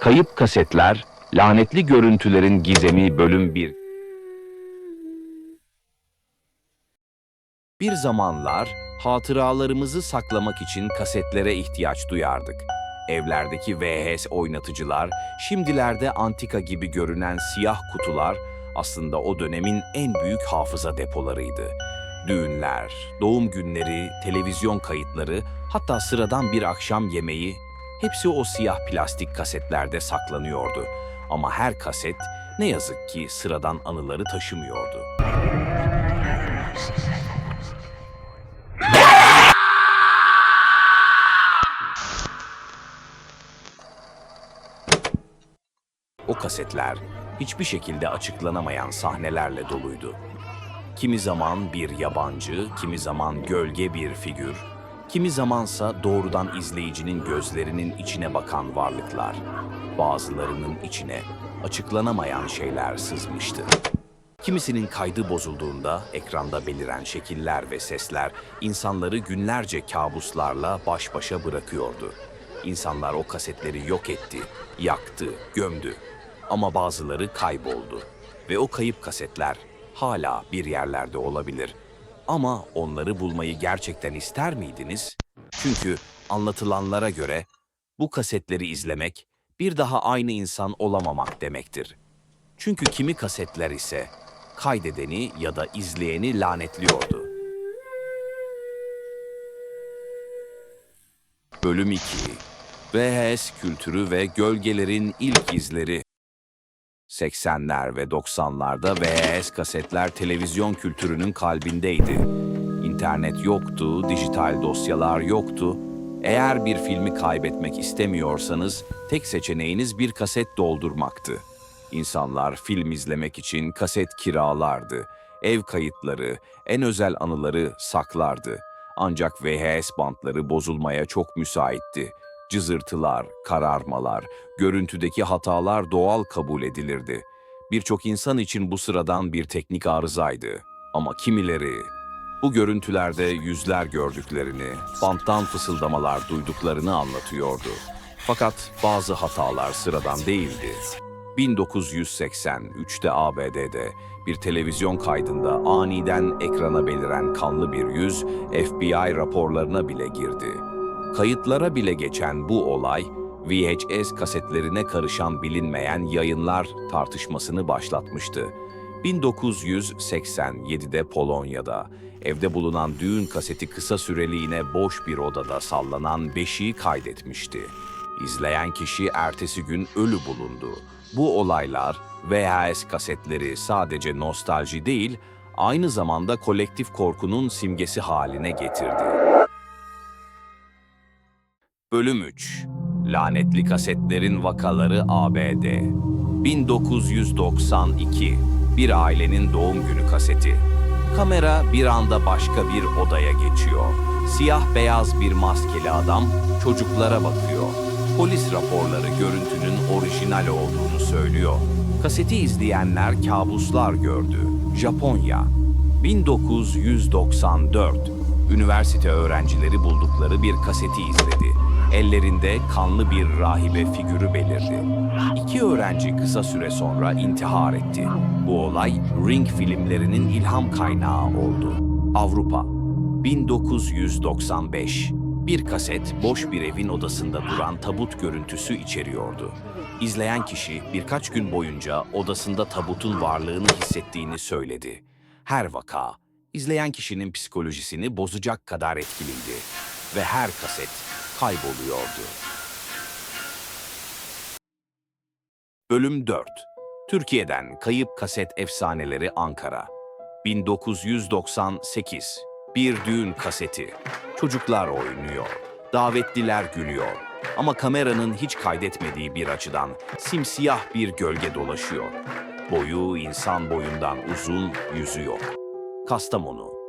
Kayıp Kasetler, Lanetli Görüntülerin Gizemi Bölüm 1 Bir zamanlar hatıralarımızı saklamak için kasetlere ihtiyaç duyardık. Evlerdeki VHS oynatıcılar, şimdilerde antika gibi görünen siyah kutular aslında o dönemin en büyük hafıza depolarıydı. Düğünler, doğum günleri, televizyon kayıtları, hatta sıradan bir akşam yemeği hepsi o siyah plastik kasetlerde saklanıyordu. Ama her kaset ne yazık ki sıradan anıları taşımıyordu. O kasetler hiçbir şekilde açıklanamayan sahnelerle doluydu. Kimi zaman bir yabancı, kimi zaman gölge bir figür, kimi zamansa doğrudan izleyicinin gözlerinin içine bakan varlıklar. Bazılarının içine açıklanamayan şeyler sızmıştı. Kimisinin kaydı bozulduğunda ekranda beliren şekiller ve sesler insanları günlerce kabuslarla baş başa bırakıyordu. İnsanlar o kasetleri yok etti, yaktı, gömdü. Ama bazıları kayboldu ve o kayıp kasetler hala bir yerlerde olabilir. Ama onları bulmayı gerçekten ister miydiniz? Çünkü anlatılanlara göre bu kasetleri izlemek bir daha aynı insan olamamak demektir. Çünkü kimi kasetler ise kaydedeni ya da izleyeni lanetliyordu. Bölüm 2 VHS kültürü ve gölgelerin ilk izleri 80'ler ve 90'larda VHS kasetler televizyon kültürünün kalbindeydi. İnternet yoktu, dijital dosyalar yoktu. Eğer bir filmi kaybetmek istemiyorsanız tek seçeneğiniz bir kaset doldurmaktı. İnsanlar film izlemek için kaset kiralardı. Ev kayıtları, en özel anıları saklardı. Ancak VHS bantları bozulmaya çok müsaitti. Cızırtılar, kararmalar, görüntüdeki hatalar doğal kabul edilirdi. Birçok insan için bu sıradan bir teknik arızaydı. Ama kimileri bu görüntülerde yüzler gördüklerini, banttan fısıldamalar duyduklarını anlatıyordu. Fakat bazı hatalar sıradan değildi. 1983'te ABD'de bir televizyon kaydında aniden ekrana beliren kanlı bir yüz FBI raporlarına bile girdi. Kayıtlara bile geçen bu olay, VHS kasetlerine karışan bilinmeyen yayınlar tartışmasını başlatmıştı. 1987'de Polonya'da, evde bulunan düğün kaseti kısa süreliğine boş bir odada sallanan beşiği kaydetmişti. İzleyen kişi ertesi gün ölü bulundu. Bu olaylar VHS kasetleri sadece nostalji değil, aynı zamanda kolektif korkunun simgesi haline getirdi. Bölüm 3 Lanetli Kasetlerin Vakaları ABD 1992 Bir ailenin doğum günü kaseti Kamera bir anda başka bir odaya geçiyor. Siyah beyaz bir maskeli adam çocuklara bakıyor. Polis raporları görüntünün orijinal olduğunu söylüyor. Kaseti izleyenler kabuslar gördü. Japonya 1994 Üniversite öğrencileri buldukları bir kaseti izledi. Ellerinde kanlı bir rahibe figürü belirdi. İki öğrenci kısa süre sonra intihar etti. Bu olay Ring filmlerinin ilham kaynağı oldu. Avrupa 1995 Bir kaset boş bir evin odasında duran tabut görüntüsü içeriyordu. İzleyen kişi birkaç gün boyunca odasında tabutun varlığını hissettiğini söyledi. Her vaka izleyen kişinin psikolojisini bozacak kadar etkiliydi ve her kaset kayboluyordu. Bölüm 4 Türkiye'den Kayıp Kaset Efsaneleri Ankara. 1998 Bir düğün kaseti. Çocuklar oynuyor, davetliler gülüyor. Ama kameranın hiç kaydetmediği bir açıdan simsiyah bir gölge dolaşıyor. Boyu insan boyundan uzun, yüzü yok. Kastamonu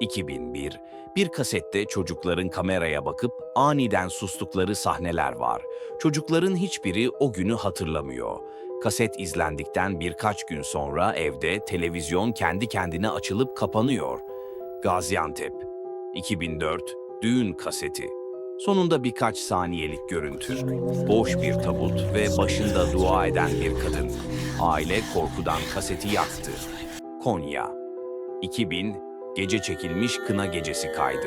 2001 bir kasette çocukların kameraya bakıp aniden sustukları sahneler var. Çocukların hiçbiri o günü hatırlamıyor. Kaset izlendikten birkaç gün sonra evde televizyon kendi kendine açılıp kapanıyor. Gaziantep 2004 Düğün kaseti Sonunda birkaç saniyelik görüntü, boş bir tabut ve başında dua eden bir kadın. Aile korkudan kaseti yaktı. Konya 2000 Gece çekilmiş kına gecesi kaydı.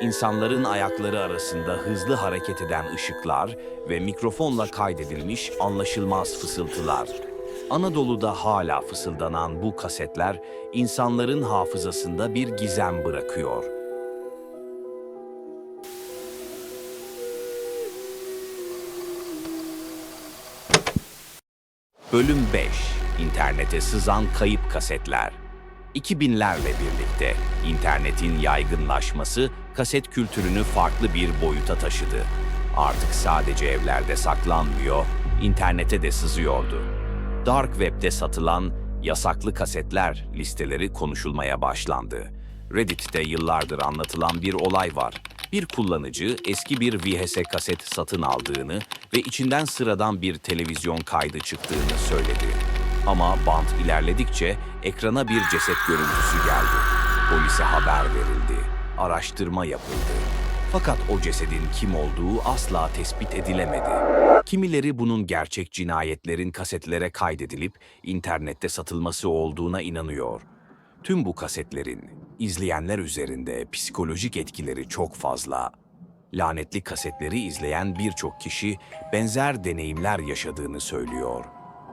İnsanların ayakları arasında hızlı hareket eden ışıklar ve mikrofonla kaydedilmiş anlaşılmaz fısıltılar. Anadolu'da hala fısıldanan bu kasetler insanların hafızasında bir gizem bırakıyor. Bölüm 5 İnternete sızan kayıp kasetler 2000'lerle birlikte internetin yaygınlaşması kaset kültürünü farklı bir boyuta taşıdı. Artık sadece evlerde saklanmıyor, internete de sızıyordu. Dark Web'de satılan yasaklı kasetler listeleri konuşulmaya başlandı. Reddit'te yıllardır anlatılan bir olay var. Bir kullanıcı eski bir VHS kaset satın aldığını ve içinden sıradan bir televizyon kaydı çıktığını söyledi. Ama bant ilerledikçe ekrana bir ceset görüntüsü geldi. Polise haber verildi. Araştırma yapıldı. Fakat o cesedin kim olduğu asla tespit edilemedi. Kimileri bunun gerçek cinayetlerin kasetlere kaydedilip internette satılması olduğuna inanıyor. Tüm bu kasetlerin izleyenler üzerinde psikolojik etkileri çok fazla. Lanetli kasetleri izleyen birçok kişi benzer deneyimler yaşadığını söylüyor.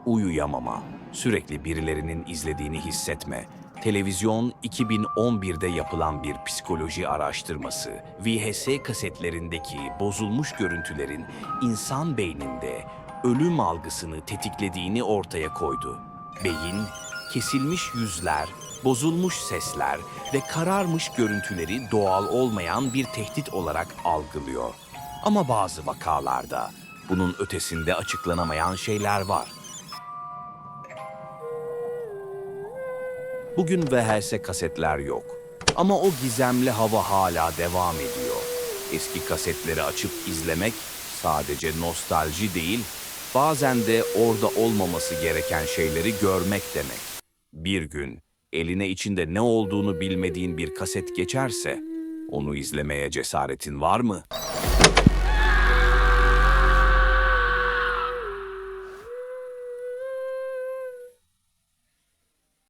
Uyuyamama, sürekli birilerinin izlediğini hissetme, televizyon 2011'de yapılan bir psikoloji araştırması, VHS kasetlerindeki bozulmuş görüntülerin insan beyninde ölüm algısını tetiklediğini ortaya koydu. Beyin, kesilmiş yüzler, bozulmuş sesler ve kararmış görüntüleri doğal olmayan bir tehdit olarak algılıyor. Ama bazı vakalarda bunun ötesinde açıklanamayan şeyler var. Bugün VHS kasetler yok. Ama o gizemli hava hala devam ediyor. Eski kasetleri açıp izlemek sadece nostalji değil, bazen de orada olmaması gereken şeyleri görmek demek. Bir gün eline içinde ne olduğunu bilmediğin bir kaset geçerse, onu izlemeye cesaretin var mı?